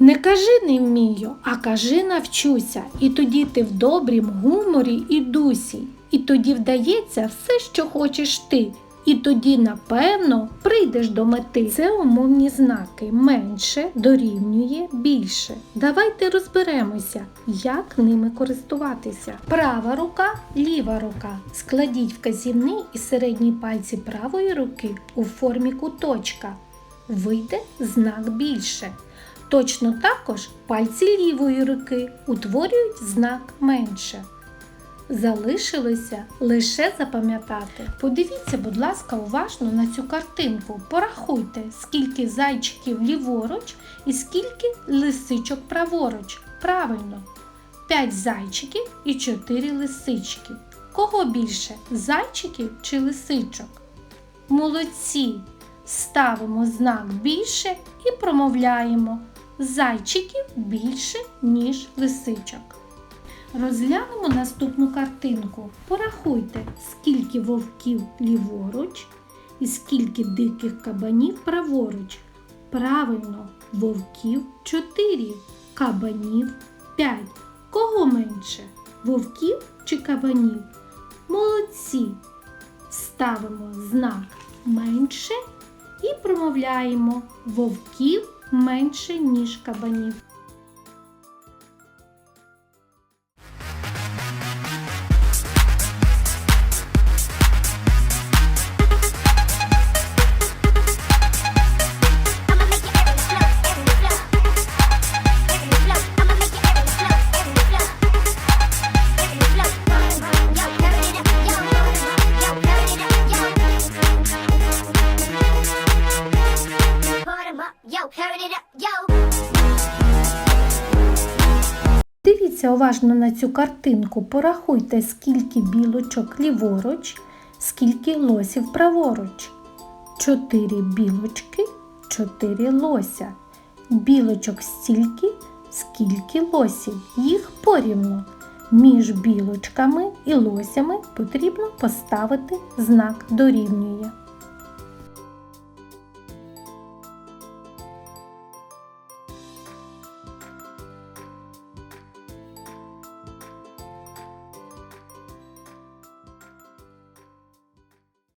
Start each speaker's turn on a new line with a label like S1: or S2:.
S1: Не кажи не вмію, а кажи навчуся, і тоді ти в добрім гуморі і дусі, і тоді вдається все, що хочеш ти. І тоді, напевно, прийдеш до мети. Це умовні знаки. Менше дорівнює більше. Давайте розберемося, як ними користуватися. Права рука, ліва рука. Складіть вказівний і середній пальці правої руки у формі куточка. Вийде знак більше. Точно також пальці лівої руки утворюють знак менше. Залишилося лише запам'ятати. Подивіться, будь ласка, уважно на цю картинку. Порахуйте, скільки зайчиків ліворуч і скільки лисичок праворуч. Правильно, 5 зайчиків і 4 лисички. Кого більше зайчиків чи лисичок? Молодці! Ставимо знак більше і промовляємо зайчиків більше, ніж лисичок. Розглянемо наступну картинку. Порахуйте, скільки вовків ліворуч і скільки диких кабанів праворуч. Правильно, вовків 4, кабанів 5. Кого менше? Вовків чи кабанів? Молодці! Ставимо знак менше і промовляємо вовків менше, ніж кабанів. Дивіться уважно на цю картинку. Порахуйте, скільки білочок ліворуч, скільки лосів праворуч. Чотири білочки, чотири лося. Білочок стільки, скільки лосів. Їх порівну. Між білочками і лосями потрібно поставити знак дорівнює.